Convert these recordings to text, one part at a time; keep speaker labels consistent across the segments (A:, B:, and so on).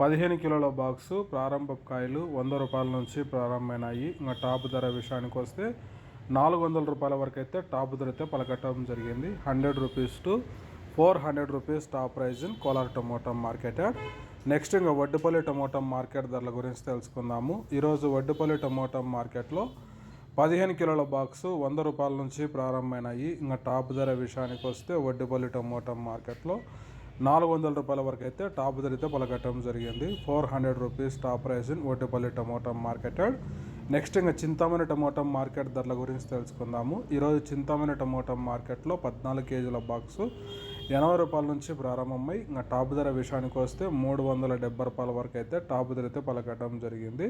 A: పదిహేను కిలోల బాక్సు ప్రారంభ కాయలు వంద రూపాయల నుంచి ప్రారంభమైనాయి. ఇంకా టాప్ ధర విషయానికి వస్తే నాలుగు వందల రూపాయల వరకు అయితే టాప్ ధర అయితే పలకట్టడం జరిగింది. Hundred rupees to four hundred rupees top price in Kolar tomato market. Next ఇంకా వడ్డుపల్లి టమోటా మార్కెట్ ధరల గురించి తెలుసుకుందాము. ఈరోజు వడ్డుపల్లి టమోటా మార్కెట్లో పదిహేను కిలోల బాక్సు వంద రూపాయల నుంచి ప్రారంభమైనాయి. ఇంకా టాప్ ధర విషయానికి వస్తే వడ్డుపల్లి టమోటా మార్కెట్లో నాలుగు వందల రూపాయల వరకు అయితే టాప్ ధర అయితే పలకట్టడం జరిగింది. Four hundred rupees top price in Otipalli tomato marketed. Next ఇంకా చింతామణి టమోటా మార్కెట్ ధరల గురించి తెలుసుకుందాము. ఈరోజు చింతామణి టమోటా మార్కెట్లో పద్నాలుగు కేజీల బాక్సు ఎనభై రూపాయల నుంచి ప్రారంభమై ఇంకా టాప్ ధర విషయానికి వస్తే మూడు వందల డెబ్బై రూపాయల వరకు అయితే టాప్ ధర అయితే పలకట్టడం జరిగింది.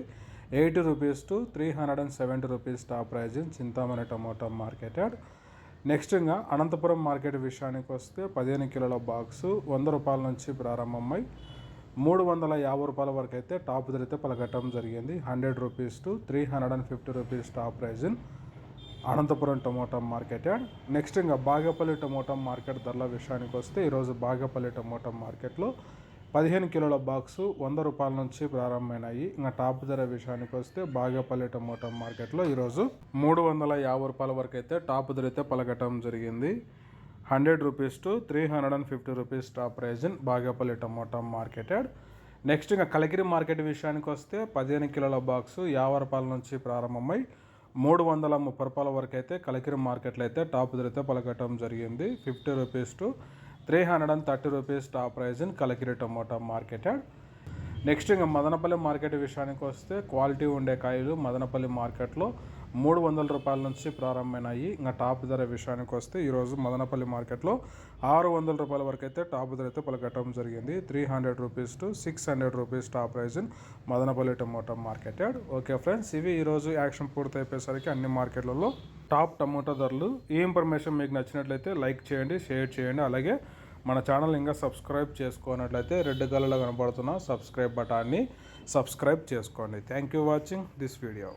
A: Eighty rupees to three hundred and seventy rupees top price in Chintamani tomato marketed. Next ఇంకా అనంతపురం మార్కెట్ విషయానికి వస్తే పదిహేను కిలోల బాక్సు వంద రూపాయల నుంచి ప్రారంభమై మూడు వందల యాభై రూపాయల వరకు అయితే టాప్ ధర అయితే జరిగింది. Hundred rupees to three hundred and fifty rupees top price in Anantapur tomato market. Next ఇంకా బాగేపల్లి టమోటా మార్కెట్ ధరల విషయానికి వస్తే ఈరోజు బాగేపల్లి టమోటా మార్కెట్లో పదిహేను కిలోల బాక్సు వంద రూపాయల నుంచి ప్రారంభమైనాయి. ఇంకా టాప్ ధర విషయానికి వస్తే బాగేపల్లి టమోటా మార్కెట్లో ఈరోజు మూడు వందల యాభై రూపాయల వరకు అయితే టాప్ ధర అయితే పలకటం జరిగింది. Hundred rupees to three hundred and fifty rupees top price in Bagepalli tomato marketed. Next ఇంకా కలగిరి మార్కెట్ విషయానికి వస్తే పదిహేను కిలోల బాక్సు యాభై రూపాయల నుంచి ప్రారంభమై మూడు వందల ముప్పై రూపాయల వరకు అయితే కలకిరి మార్కెట్లో అయితే టాప్ ధర అయితే పలకటం జరిగింది. Fifty rupees to three hundred and thirty rupees top price in Kalakiri tomato marketed next ఇంకా మదనపల్లి మార్కెట్ విషయానికి వస్తే క్వాలిటీ ఉండే కాయలు మదనపల్లి మార్కెట్లో మూడు వందల రూపాయల నుంచి ప్రారంభమైనాయి. ఇంకా టాప్ ధర విషయానికి వస్తే ఈరోజు మదనపల్లి మార్కెట్లో ఆరు వందల రూపాయల వరకు అయితే టాప్ ధర అయితే పలకట్టడం జరిగింది. Three hundred rupees to six hundred rupees top price in Madanapalle tomato marketed okay friends ఇవి ఈరోజు యాక్షన్ పూర్తి అయిపోయేసరికి అన్ని మార్కెట్లలో టాప్ టమోటా ధరలు. ఈ ఇన్ఫర్మేషన్ మీకు నచ్చినట్లయితే లైక్ చేయండి షేర్ చేయండి. అలాగే మన ఛానల్ ఇంకా సబ్స్క్రైబ్ చేసుకున్నట్లయితే రెడ్ కలర్లో కనబడుతున్న సబ్స్క్రైబ్ బటాన్ని సబ్స్క్రైబ్ చేసుకోండి. Thank you watching this video.